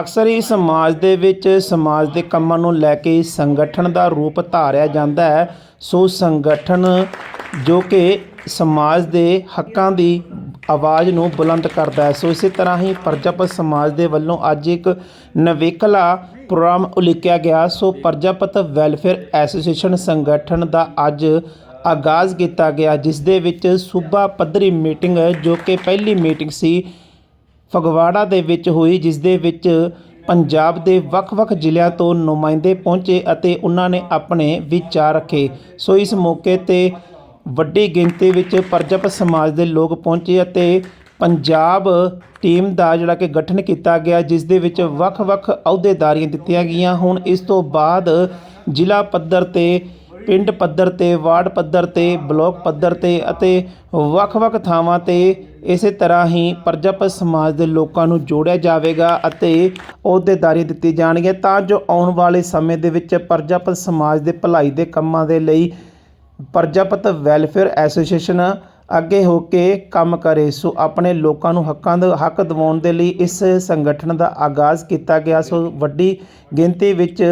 ਅਕਸਰ ਹੀ ਸਮਾਜ ਦੇ ਵਿੱਚ ਸਮਾਜ ਦੇ ਕੰਮਾਂ ਨੂੰ ਲੈ ਕੇ ਸੰਗਠਨ ਦਾ ਰੂਪ ਧਾਰਿਆ ਜਾਂਦਾ ਹੈ। ਸੋ ਸੰਗਠਨ ਜੋ ਕਿ ਸਮਾਜ ਦੇ ਹੱਕਾਂ ਦੀ ਆਵਾਜ਼ ਨੂੰ ਬੁਲੰਦ ਕਰਦਾ ਹੈ। ਸੋ ਇਸੇ ਤਰ੍ਹਾਂ ਹੀ ਪ੍ਰਜਾਪਤ ਸਮਾਜ ਦੇ ਵੱਲੋਂ ਅੱਜ ਇੱਕ ਨਵੇਕਲਾ ਪ੍ਰੋਗਰਾਮ ਉਲੀਕਿਆ ਗਿਆ। ਸੋ ਪ੍ਰਜਾਪਤ ਵੈਲਫੇਅਰ ਐਸੋਸੀਏਸ਼ਨ ਸੰਗਠਨ ਦਾ ਅੱਜ ਆਗਾਜ਼ ਕੀਤਾ ਗਿਆ, ਜਿਸ ਦੇ ਵਿੱਚ ਸੂਬਾ ਪੱਧਰੀ ਮੀਟਿੰਗ, ਜੋ ਕਿ ਪਹਿਲੀ ਮੀਟਿੰਗ ਸੀ ਫਗਵਾੜਾ ਦੇ ਵਿੱਚ ਹੋਈ, ਜਿਸ ਦੇ ਵਿੱਚ ਪੰਜਾਬ ਦੇ ਵੱਖ-ਵੱਖ ਜ਼ਿਲ੍ਹਿਆਂ ਤੋਂ ਨੁਮਾਇੰਦੇ ਪਹੁੰਚੇ ਅਤੇ ਉਹਨਾਂ ਨੇ ਆਪਣੇ ਵਿਚਾਰ ਰੱਖੇ। ਸੋ ਇਸ ਮੌਕੇ ਤੇ ਵੱਡੀ ਗਿਣਤੀ ਵਿੱਚ ਪਰਜਪ ਸਮਾਜ ਦੇ ਲੋਕ ਪਹੁੰਚੇ ਅਤੇ ਪੰਜਾਬ ਟੀਮ ਦਾ ਜਿਹੜਾ ਕਿ ਗਠਨ ਕੀਤਾ ਗਿਆ, ਜਿਸ ਦੇ ਵਿੱਚ ਵੱਖ-ਵੱਖ ਅਹੁਦੇਦਾਰੀਆਂ ਦਿੱਤੀਆਂ ਗਈਆਂ। ਹੁਣ ਇਸ ਤੋਂ ਬਾਅਦ ਜ਼ਿਲ੍ਹਾ ਪੱਧਰ ਤੇ ਪਿੰਡ ਪੱਧਰ ਤੇ, ਵਾਰਡ ਪੱਧਰ ਤੇ, ਬਲਾਕ ਪੱਧਰ ਤੇ ਅਤੇ ਵੱਖ-ਵੱਖ ਥਾਵਾਂ ਤੇ ਇਸੇ ਤਰ੍ਹਾਂ ਹੀ ਪ੍ਰਜਾਪਤ ਸਮਾਜ ਦੇ ਲੋਕਾਂ ਨੂੰ ਜੋੜਿਆ ਜਾਵੇਗਾ ਅਤੇ ਅਹੁਦੇਦਾਰੀ ਦਿੱਤੀ ਜਾਣਗੇ। ਤਾਂ ਜੋ ਆਉਣ ਵਾਲੇ ਸਮੇਂ ਦੇ ਵਿੱਚ ਪ੍ਰਜਾਪਤ ਸਮਾਜ ਦੇ ਭਲਾਈ ਦੇ ਕੰਮਾਂ ਦੇ ਲਈ ਪ੍ਰਜਾਪਤ ਵੈਲਫੇਅਰ ਐਸੋਸੀਏਸ਼ਨ ਅੱਗੇ ਹੋ ਕੇ ਕੰਮ ਕਰੇ। ਸੋ ਆਪਣੇ ਲੋਕਾਂ ਨੂੰ ਹੱਕਾਂ ਦਾ, ਹੱਕ ਦਿਵਾਉਣ ਦੇ ਲਈ ਇਸ ਸੰਗਠਨ ਦਾ ਆਗਾਜ਼ ਕੀਤਾ ਗਿਆ। ਸੋ ਵੱਡੀ ਗਿਣਤੀ ਵਿੱਚ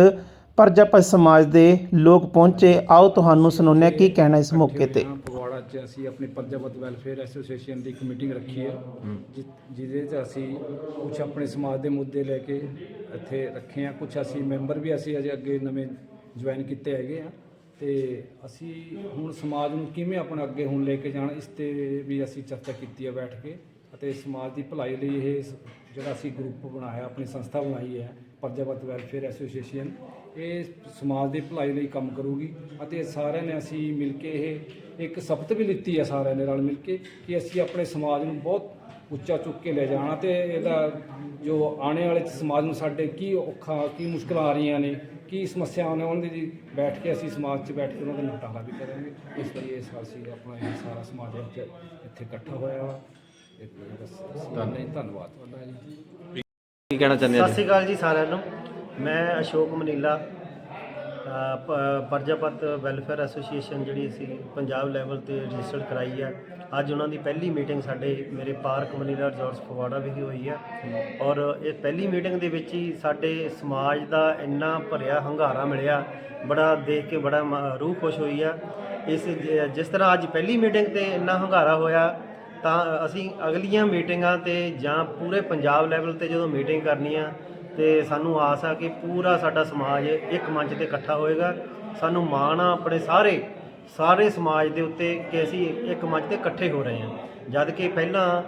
ਪ੍ਰਜਾਪਤ ਸਮਾਜ ਦੇ ਲੋਕ ਪਹੁੰਚੇ ਆਓ ਤੁਹਾਨੂੰ ਸੁਣਾਉਂਦੇ ਹਾਂ ਕੀ ਕਹਿਣਾ ਇਸ ਮੌਕੇ ਤੇ। ਫਗਵਾੜਾ 'ਚ ਅਸੀਂ ਆਪਣੀ ਪ੍ਰਜਾਪਤ ਵੈਲਫੇਅਰ ਐਸੋਸੀਏਸ਼ਨ ਦੀ ਇੱਕ ਮੀਟਿੰਗ ਰੱਖੀ ਹੈ ਜਿ- ਜਿਹਦੇ 'ਚ ਅਸੀਂ ਕੁਝ ਆਪਣੇ ਸਮਾਜ ਦੇ ਮੁੱਦੇ ਲੈ ਕੇ ਇੱਥੇ ਰੱਖੇ ਆ ਕੁਝ ਅਸੀਂ ਮੈਂਬਰ ਵੀ ਅਸੀਂ ਅਜੇ ਅੱਗੇ ਨਵੇਂ ਜੁਆਇਨ ਕੀਤੇ ਹੈਗੇ ਆ ਤੇ ਅਸੀਂ ਹੁਣ ਸਮਾਜ ਨੂੰ ਕਿਵੇਂ ਆਪਣਾ ਅੱਗੇ ਹੁਣ ਲੈ ਕੇ ਜਾਣਾ ਇਸ ਤੇ ਵੀ ਅਸੀਂ ਚਰਚਾ ਕੀਤੀ ਹੈ ਬੈਠ ਕੇ। ਅਤੇ ਸਮਾਜ ਦੀ ਭਲਾਈ ਲਈ ਇਹ ਸ- ਜਿਹੜਾ ਅਸੀਂ ਗਰੁੱਪ ਬਣਾਇਆ ਆਪਣੀ ਸੰਸਥਾ ਬਣਾਈ ਹੈ ਪ੍ਰਜਾਪਤ ਵੈਲਫੇਅਰ ਐਸੋਸੀਏਸ਼ਨ ਇਹ ਸਮਾਜ ਦੀ ਭਲਾਈ ਲਈ ਕੰਮ ਕਰੂਗੀ ਅਤੇ ਸਾਰਿਆਂ ਨੇ ਅਸੀਂ ਮਿਲ ਕੇ ਇਹ ਇੱਕ ਸ਼ਪਥ ਵੀ ਲਿੱਤੀ ਹੈ ਸਾਰਿਆਂ ਨੇ ਨਾਲ ਮਿਲ ਕੇ ਕਿ ਅਸੀਂ ਆਪਣੇ ਸਮਾਜ ਨੂੰ ਬਹੁਤ ਉੱਚਾ ਚੁੱਕ ਕੇ ਲੈ ਜਾਣਾ ਤੇ ਇਹਦਾ ਜੋ ਆਉਣੇ ਵਾਲੇ ਸਮਾਜ ਨੂੰ ਸਾਡੇ ਕੀ ਔਖਾ, ਕੀ ਮੁਸ਼ਕਲਾਂ ਆ ਰਹੀਆਂ ਨੇ, ਕੀ ਸਮੱਸਿਆਵਾਂ ਨੇ ਉਹਨਾਂ ਦੀ ਬੈਠ ਕੇ ਅਸੀਂ ਸਮਾਜ 'ਚ ਬੈਠ ਕੇ ਉਹਨਾਂ ਦਾ ਨਿਪਟਾਰਾ ਵੀ ਕਰਾਂਗੇ। ਇਸ ਲਈ ਇਸ ਸਾਲ ਸੀ ਆਪਣਾ ਇਹ ਸਾਰਾ ਸਮਾਜ ਇੱਥੇ ਇੱਥੇ ਇਕੱਠਾ ਹੋਇਆ ਵਾ। ਧੰਨਵਾਦ। ਧੰਨਵਾਦ ਤੁਹਾਡਾ ਜੀ। ਕਹਿਣਾ ਚਾਹੁੰਦੇ ਸਤਿ ਆ ਸ਼੍ਰੀ ਅਕਾਲ ਜੀ ਸਾਰਿਆਂ ਨੂੰ। ਮੈਂ ਅਸ਼ੋਕ ਮਨੀਲਾ ਅ, ਪ- ਪਰਜਾਪਤ ਵੈਲਫੇਅਰ ਐਸੋਸੀਏਸ਼ਨ ਜਿਹੜੀ ਅਸੀਂ ਪੰਜਾਬ ਲੈਵਲ ਤੇ ਰਜਿਸਟਰਡ ਕਰਾਈ ਹੈ ਅੱਜ ਉਹਨਾਂ ਦੀ ਪਹਿਲੀ ਮੀਟਿੰਗ ਸਾਡੇ ਮੇਰੇ ਪਾਰਕ ਮਨੀਲਾ ਰਿਜ਼ੋਰਟਸ ਫਗਵਾੜਾ ਵਿਖੇ ਹੋਈ ਹੈ ਔਰ ਇਹ ਪਹਿਲੀ ਮੀਟਿੰਗ ਦੇ ਵਿੱਚ ਹੀ ਸਾਡੇ ਸਮਾਜ ਦਾ ਇੰਨਾ ਭਰਿਆ ਹੰਗਾਰਾ ਮਿਲਿਆ ਬੜਾ ਦੇਖ ਕੇ ਬੜਾ ਮ- ਰੂਹ ਖੁਸ਼ ਹੋਈ ਆ। ਇਸ ਜ- ਜਿਸ ਤਰ੍ਹਾਂ ਅੱਜ ਪਹਿਲੀ ਮੀਟਿੰਗ ਤੇ ਇੰਨਾ ਹੰਗਾਰਾ ਹੋਇਆ ਤਾਂ ਅਸੀਂ ਅਗਲੀਆਂ ਮੀਟਿੰਗਾਂ ਤੇ ਜਾਂ ਪੂਰੇ ਪੰਜਾਬ ਲੈਵਲ ਤੇ ਜਦੋਂ ਮੀਟਿੰਗ ਕਰਨੀ ਆ, ਤੇ ਸਾਨੂੰ ਆਸ ਆ ਕਿ ਪੂਰਾ ਸਾਡਾ ਸਮਾਜ ਇੱਕ ਮੰਚ ਤੇ ਇਕੱਠਾ ਹੋਏਗਾ। ਸਾਨੂੰ ਮਾਣ ਆ ਆਪਣੇ ਸਾਰੇ ਸਾਰੇ ਸਮਾਜ ਦੇ ਉੱਤੇ ਕਿ ਅਸੀਂ ਇੱਕ ਮੰਚ ਤੇ ਇਕੱਠੇ ਹੋ ਰਹੇ ਹਾਂ। ਜਦ ਕਿ ਪਹਿਲਾਂ,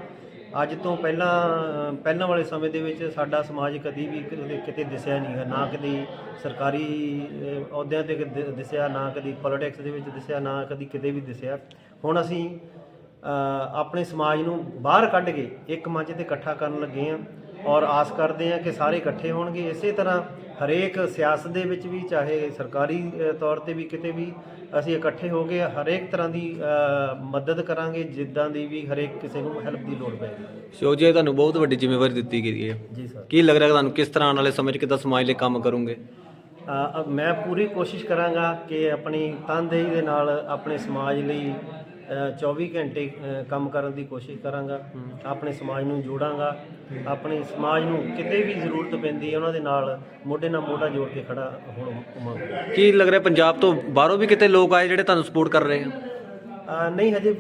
ਅੱਜ ਤੋਂ ਪਹਿਲਾਂ ਪਹਿਲਾਂ ਵਾਲੇ ਸਮੇਂ ਦੇ ਵਿੱਚ ਸਾਡਾ ਸਮਾਜ ਕਦੀ ਵੀ ਕਿਤੇ ਦਿਸਿਆ ਨਹੀਂ ਹੈ ਨਾ ਕਦੀ ਸਰਕਾਰੀ ਅਹੁਦਿਆਂ ਤੇ ਦ- ਦਿਸਿਆ, ਨਾ ਕਦੀ ਪੋਲਿਟਿਕਸ ਦੇ ਵਿੱਚ ਦਿਸਿਆ, ਨਾ ਕਦੀ ਕਿਤੇ ਵੀ ਦਿਸਿਆ। ਹੁਣ ਅਸੀਂ ਆਪਣੇ ਸਮਾਜ ਨੂੰ ਬਾਹਰ ਕੱਢ ਕੇ ਇੱਕ ਮੰਚ ਤੇ ਇਕੱਠਾ ਕਰਨ ਲੱਗੇ ਹਾਂ ਔਰ ਆਸ ਕਰਦੇ ਹਾਂ ਕਿ ਸਾਰੇ ਇਕੱਠੇ ਹੋਣਗੇ। ਇਸੇ ਤਰ੍ਹਾਂ ਹਰੇਕ ਸਿਆਸਤ ਦੇ ਵਿੱਚ ਵੀ ਚਾਹੇ ਸਰਕਾਰੀ ਤੌਰ ਤੇ ਵੀ ਕਿਤੇ ਵੀ ਅਸੀਂ ਇਕੱਠੇ ਹੋ ਕੇ ਹਰੇਕ ਤਰ੍ਹਾਂ ਦੀ ਮਦਦ ਕਰਾਂਗੇ ਜਿੱਦਾਂ ਦੀ ਵੀ ਹਰੇਕ ਕਿਸੇ ਨੂੰ ਹੈਲਪ ਦੀ ਲੋੜ ਪਏਗੀ ਸੋ ਜੀ ਤੁਹਾਨੂੰ ਬਹੁਤ ਵੱਡੀ ਜ਼ਿੰਮੇਵਾਰੀ ਦਿੱਤੀ ਗਈ ਹੈ। ਜੀ ਸਰ। ਕੀ ਲੱਗ ਰਿਹਾ ਤੁਹਾਨੂੰ ਕਿਸ ਤਰ੍ਹਾਂ ਆਉਣ ਵਾਲੇ ਸਮੇਂ 'ਚ ਕਿੱਦਾਂ ਸਮਾਜ ਲਈ ਕੰਮ ਕਰੋਗੇ? ਮੈਂ ਪੂਰੀ ਕੋਸ਼ਿਸ਼ ਕਰਾਂਗਾ ਕਿ ਆਪਣੀ ਤਨਦੇਹੀ ਦੇ ਨਾਲ ਆਪਣੇ ਸਮਾਜ ਲਈ 24 ਘੰਟੇ ਕੰਮ ਕਰਨ ਦੀ ਕੋਸ਼ਿਸ਼ ਕਰਾਂਗਾ। ਆਪਣੇ ਸਮਾਜ ਨੂੰ ਜੋੜਾਂਗਾ। ਆਪਣੇ ਸਮਾਜ ਨੂੰ ਕਿਤੇ ਵੀ ਜ਼ਰੂਰਤ ਪੈਂਦੀ ਹੈ ਉਹਨਾਂ ਦੇ ਨਾਲ ਮੋਢੇ ਨਾਲ ਮੋਢਾ ਜੋੜ ਕੇ ਖੜਾ ਹੋਣ ਕੀ ਲੱਗ ਰਿਹਾ ਪੰਜਾਬ ਤੋਂ ਬਾਹਰੋਂ ਵੀ ਕਿਤੇ ਲੋਕ ਆਏ ਜਿਹੜੇ ਤੁਹਾਨੂੰ ਸਪੋਰਟ ਕਰ ਰਹੇ ਆ? ਨਹੀਂ ਹਜੇ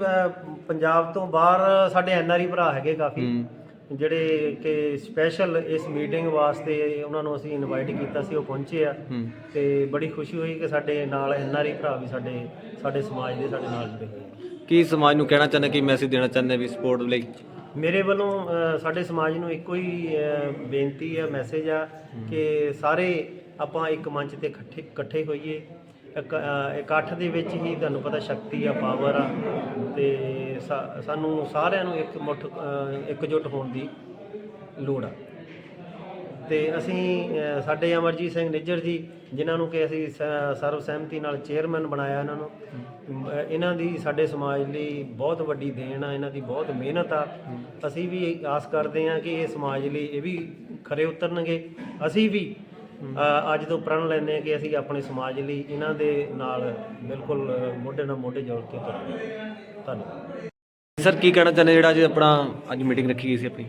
ਪੰਜਾਬ ਤੋਂ ਬਾਹਰ ਸਾਡੇ ਐਨਆਰਈ ਭਰਾ ਹੈਗੇ ਕਾਫੀ। ਜਿਹੜੇ ਕਿ ਸਪੈਸ਼ਲ ਇਸ ਮੀਟਿੰਗ ਵਾਸਤੇ ਉਹਨਾਂ ਨੂੰ ਅਸੀਂ ਇਨਵਾਈਟ ਕੀਤਾ ਸੀ ਉਹ ਪਹੁੰਚੇ ਆ। ਤੇ ਬੜੀ ਖੁਸ਼ੀ ਹੋਈ ਕਿ ਸਾਡੇ ਨਾਲ ਐਨਆਰਈ ਭਰਾ ਵੀ ਸਾਡੇ ਸਾਡੇ ਸਮਾਜ ਦੇ ਸਾਡੇ ਨਾਲ ਜੁੜੇ ਹੋਏ ਆ। ਕੀ ਸਮਾਜ ਨੂੰ ਕਹਿਣਾ ਚਾਹੁੰਦੇ ਕੀ ਮੈਸੇਜ ਦੇਣਾ ਚਾਹੁੰਦੇ ਵੀ ਸਪੋਰਟ ਲਈ? ਮੇਰੇ ਵੱਲੋਂ ਅ, ਸਾਡੇ ਸਮਾਜ ਨੂੰ ਇੱਕੋ ਹੀ ਅ, ਬੇਨਤੀ ਆ ਮੈਸੇਜ ਆ ਕਿ ਸਾਰੇ ਆਪਾਂ ਇੱਕ ਮੰਚ ਤੇ ਇਕੱਠੇ ਇਕੱਠੇ ਹੋਈਏ। ਇਕ- ਅ, ਇਕੱਠ ਦੇ ਵਿੱਚ ਹੀ ਤੁਹਾਨੂੰ ਪਤਾ ਸ਼ਕਤੀ ਆ ਪਾਵਰ ਆ ਤੇ ਸਾ- ਸਾਨੂੰ ਸਾਰਿਆਂ ਨੂੰ ਇੱਕ ਮੁੱਠ ਅ, ਇਕਜੁੱਟ ਹੋਣ ਦੀ ਲੋੜ ਆ। ਤੇ ਅਸੀਂ ਅ, ਸਾਡੇ ਅਮਰਜੀਤ ਸਿੰਘ ਨਿੱਜਰ ਜੀ ਜਿਨ੍ਹਾਂ ਨੂੰ ਕਿ ਅਸੀਂ ਸ- ਸਰਵ ਸਹਿਮਤੀ ਨਾਲ ਚੇਅਰਮੈਨ ਬਣਾਇਆ ਇਹਨਾਂ ਨੂੰ ਅ, ਇਹਨਾਂ ਦੀ ਸਾਡੇ ਸਮਾਜ ਲਈ ਬਹੁਤ ਵੱਡੀ ਦੇਣ ਆ ਇਹਨਾਂ ਦੀ ਬਹੁਤ ਮਿਹਨਤ ਆ। ਅਸੀਂ ਵੀ ਆਸ ਕਰਦੇ ਹਾਂ ਕਿ ਇਹ ਸਮਾਜ ਲਈ ਇਹ ਵੀ ਖਰੇ ਉਤਰਨਗੇ। ਅਸੀਂ ਵੀ ਅ, ਅੱਜ ਤੋਂ ਪ੍ਰਣ ਲੈਂਦੇ ਹਾਂ ਕਿ ਅਸੀਂ ਆਪਣੇ ਸਮਾਜ ਲਈ ਇਹਨਾਂ ਦੇ ਨਾਲ ਬਿਲਕੁਲ ਅ, ਮੋਢੇ ਨਾਲ ਮੋਢੇ ਜੋੜ ਕੇ ਤੁਰਾਂਗੇ ਧੰਨਵਾਦ। ਸਰ ਕੀ ਕਹਿਣਾ ਚਾਹੁੰਦੇ ਜਿਹੜਾ ਅੱਜ ਆਪਣਾ ਅੱਜ ਮੀਟਿੰਗ ਰੱਖੀ ਗਈ ਸੀ ਆਪਣੀ?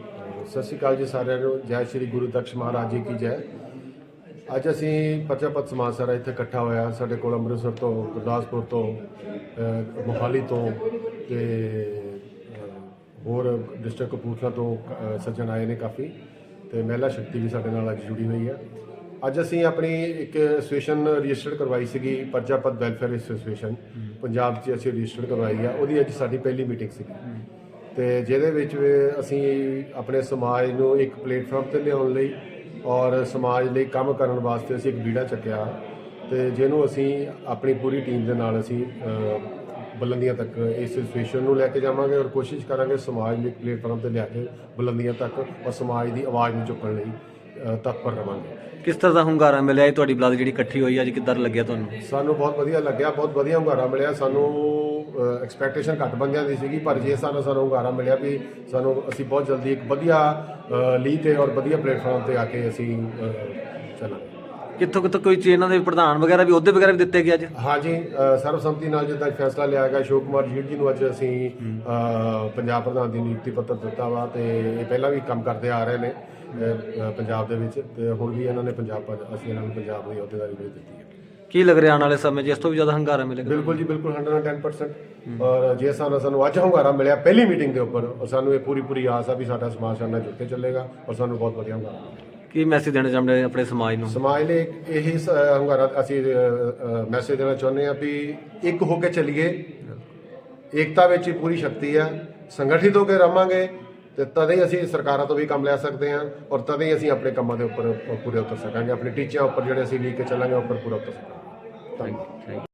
ਸਤਿ ਸ਼੍ਰੀ ਅਕਾਲ ਜੀ ਸਾਰਿਆਂ ਨੂੰ। ਜੈ ਸ਼੍ਰੀ ਗੁਰੂ ਦਕਸ਼ ਮਹਾਰਾਜ ਜੀ ਕੀ ਜੈ। ਅੱਜ ਅਸੀਂ ਪਰਜਾਪਤ ਸਮਾਜ ਸਾਰਾ ਇੱਥੇ ਇਕੱਠਾ ਹੋਇਆ। ਸਾਡੇ ਕੋਲ ਅੰਮ੍ਰਿਤਸਰ ਤੋਂ ਗੁਰਦਾਸਪੁਰ ਤੋਂ ਮੋਹਾਲੀ ਤੋਂ ਤੇ ਹੋਰ ਡਿਸਟ੍ਰਿਕਟ ਕਪੂਰਥਲਾ ਤੋਂ ਸੱਜਣ ਆਏ ਨੇ ਕਾਫੀ। ਤੇ ਮਹਿਲਾ ਸ਼ਕਤੀ ਵੀ ਸਾਡੇ ਨਾਲ ਅੱਜ ਜੁੜੀ ਹੋਈ ਹੈ ਅੱਜ ਅਸੀਂ ਆਪਣੀ ਇੱਕ ਐਸੋਸੀਏਸ਼ਨ ਰਜਿਸਟਰਡ ਕਰਵਾਈ ਸੀਗੀ ਪਰਜਾਪਤ ਵੈਲਫੇਅਰ ਐਸੋਸੀਏਸ਼ਨ। ਪੰਜਾਬ 'ਚ ਅਸੀਂ ਰਜਿਸਟਰਡ ਕਰਵਾਈ ਆ। ਉਹਦੀ ਅੱਜ ਸਾਡੀ ਪਹਿਲੀ ਮੀਟਿੰਗ ਸੀਗੀ। ਤੇ ਜਿਹਦੇ ਵਿੱਚ ਅਸੀਂ ਆਪਣੇ ਸਮਾਜ ਨੂੰ ਇੱਕ ਪਲੇਟਫਾਰਮ ਤੇ ਲਿਆਉਣ ਲਈ ਔਰ ਸਮਾਜ ਲਈ ਕੰਮ ਕਰਨ ਵਾਸਤੇ ਅਸੀਂ ਇੱਕ ਬੀੜਾ ਚੱਕਿਆ ਤੇ ਜਿਹਨੂੰ ਅਸੀਂ ਆਪਣੀ ਪੂਰੀ ਟੀਮ ਦੇ ਨਾਲ ਅਸੀਂ ਬੁਲੰਦੀਆਂ ਤੱਕ ਇਸ ਸਿਚੁਏਸ਼ਨ ਨੂੰ ਲੈ ਕੇ ਜਾਵਾਂਗੇ ਔਰ ਕੋਸ਼ਿਸ਼ ਕਰਾਂਗੇ ਸਮਾਜ ਨੂੰ ਇੱਕ ਪਲੇਟਫਾਰਮ ਤੇ ਲਿਆ ਕੇ ਬੁਲੰਦੀਆਂ ਤੱਕ ਔਰ ਸਮਾਜ ਦੀ ਆਵਾਜ਼ ਨੂੰ ਚੁੱਕਣ ਲਈ ਤਤਪਰ ਰਵਾਂਗੇ। ਕਿਸ ਤਰ੍ਹਾਂ ਦਾ ਹੁੰਗਾਰਾ ਮਿਲਿਆ ਇਹ ਤੁਹਾਡੀ ਬਲਾਦ ਜਿਹੜੀ ਇਕੱਠੀ ਹੋਈ ਅੱਜ ਕਿੱਦਾਂ ਲੱਗਿਆ ਤੁਹਾਨੂੰ? ਸਾਨੂੰ ਬਹੁਤ ਵਧੀਆ ਲੱਗਿਆ ਬਹੁਤ ਵਧੀਆ ਹੁੰਗਾਰਾ ਮਿਲਿਆ। ਸਾਨੂੰ ਐਕਸਪੈਕਟੇਸ਼ਨ ਘੱਟ ਬੰਦਿਆਂ ਦੀ ਸੀਗੀ ਪਰ ਜੇ ਸਾਨੂੰ ਸਾਨੂੰ ਹੁੰਗਾਰਾ ਮਿਲਿਆ ਵੀ ਸਾਨੂੰ ਅਸੀਂ ਬਹੁਤ ਜਲਦੀ ਇੱਕ ਵਧੀਆ ਲੀ ਤੇ ਔਰ ਵਧੀਆ ਪਲੇਟਫਾਰਮ ਤੇ ਆ ਕੇ ਅਸੀਂ ਚੱਲਾਂਗੇ। ਕਿੱਥੋਂ ਕਿੱਥੋਂ ਕੋਈ ਚੀ- ਇਹਨਾਂ ਦੇ ਪ੍ਰਧਾਨ ਵਗੈਰਾ ਵੀ ਅਹੁਦੇ ਵਗੈਰਾ ਵੀ ਦਿੱਤੇ ਗਏ ਅੱਜ? ਹਾਂਜੀ ਸਰਬਸੰਮਤੀ ਨਾਲ ਜਿੱਦਾਂ ਫੈਸਲਾ ਲਿਆ ਗਿਆ ਅਸ਼ੋਕ ਕੁਮਾਰ ਜੀੜ ਜੀ ਨੂੰ ਅੱਜ ਅਸੀਂ ਪੰਜਾਬ ਪ੍ਰਧਾਨ ਦੀ ਨਿਯੁਕਤੀ ਪੱਤਰ ਦਿੱਤਾ ਵਾ ਤੇ ਇਹ ਪਹਿਲਾਂ ਵੀ ਕੰਮ ਕਰਦੇ ਆ ਰਹੇ ਨੇ ਪੰਜਾਬ ਦੇ ਵਿੱਚ ਤੇ ਹੁਣ ਵੀ ਇਹਨਾਂ ਨੇ ਪੰਜਾਬ ਅਸੀਂ ਇਹਨਾਂ ਨੂੰ ਪੰਜਾਬ ਦੀ ਅਹੁਦੇਦਾਰੀ ਦੇ ਦਿੱਤੀ ਹੈ। ਕੀ ਲੱਗ ਰਿਹਾ ਆਉਣ ਵਾਲੇ ਸਮੇਂ 'ਚ? ਇਸ ਤੋਂ ਵੀ ਜ਼ਿਆਦਾ ਹੰਗਾਰਾ ਮਿਲੇਗਾ। ਬਿਲਕੁਲ ਜੀ ਬਿਲਕੁਲ 110% ਔਰ ਜੇ ਸਾਨੂੰ ਸਾਨੂੰ ਅੱਜ ਹੁੰਗਾਰਾ ਮਿਲਿਆ ਪਹਿਲੀ ਮੀਟਿੰਗ ਦੇ ਉੱਪਰ ਔਰ ਸਾਨੂੰ ਇਹ ਪੂਰੀ ਪੂਰੀ ਆਸ ਆ ਵੀ ਸਾਡਾ ਸਮਾਜ ਸਾਡੇ ਨਾਲ ਜੁੜ ਕੇ ਚੱਲੇਗਾ ਔਰ ਸਾਨੂੰ ਬਹੁਤ ਵਧੀਆ ਹੁੰਗਾਰਾ ਮਿਲੇਗਾ। ਕੀ ਮੈਸੇਜ ਦੇਣਾ ਚਾਹੁੰਦੇ ਹੋ ਆਪਣੇ ਸਮਾਜ ਨੂੰ? ਸਮਾਜ ਲਈ ਇੱਕ ਇਹੀ ਹੁੰਗਾਰਾ ਅਸੀਂ ਮੈਸੇਜ ਦੇਣਾ ਚਾਹੁੰਦੇ ਆ ਵੀ ਇੱਕ ਹੋ ਕੇ ਚੱਲੀਏ। ਏਕਤਾ ਵਿੱਚ ਹੀ ਪੂਰੀ ਸ਼ਕਤੀ ਹੈ ਸੰਗਠਿਤ ਹੋ ਕੇ ਰਵਾਂਗੇ ਤੇ ਤਦੇ ਹੀ ਅਸੀਂ ਸਰਕਾਰਾਂ ਤੋਂ ਵੀ ਕੰਮ ਲੈ ਸਕਦੇ ਹਾਂ ਔਰ ਤਦੇ ਹੀ ਅਸੀਂ ਆਪਣੇ ਕੰਮਾਂ ਦੇ ਉੱਪਰ ਪੂਰੇ ਉਤਰ ਸਕਾਂਗੇ। ਆਪਣੇ ਟੀਚਿਆਂ ਉੱਪਰ ਜਿਹੜੇ ਅਸੀਂ ਲੈ ਕੇ ਚੱਲਾਂਗੇ ਉੱਪਰ ਪੂਰਾ ਉਤਰ ਸਕਾਂਗੇ। ਧੰਨਵਾਦ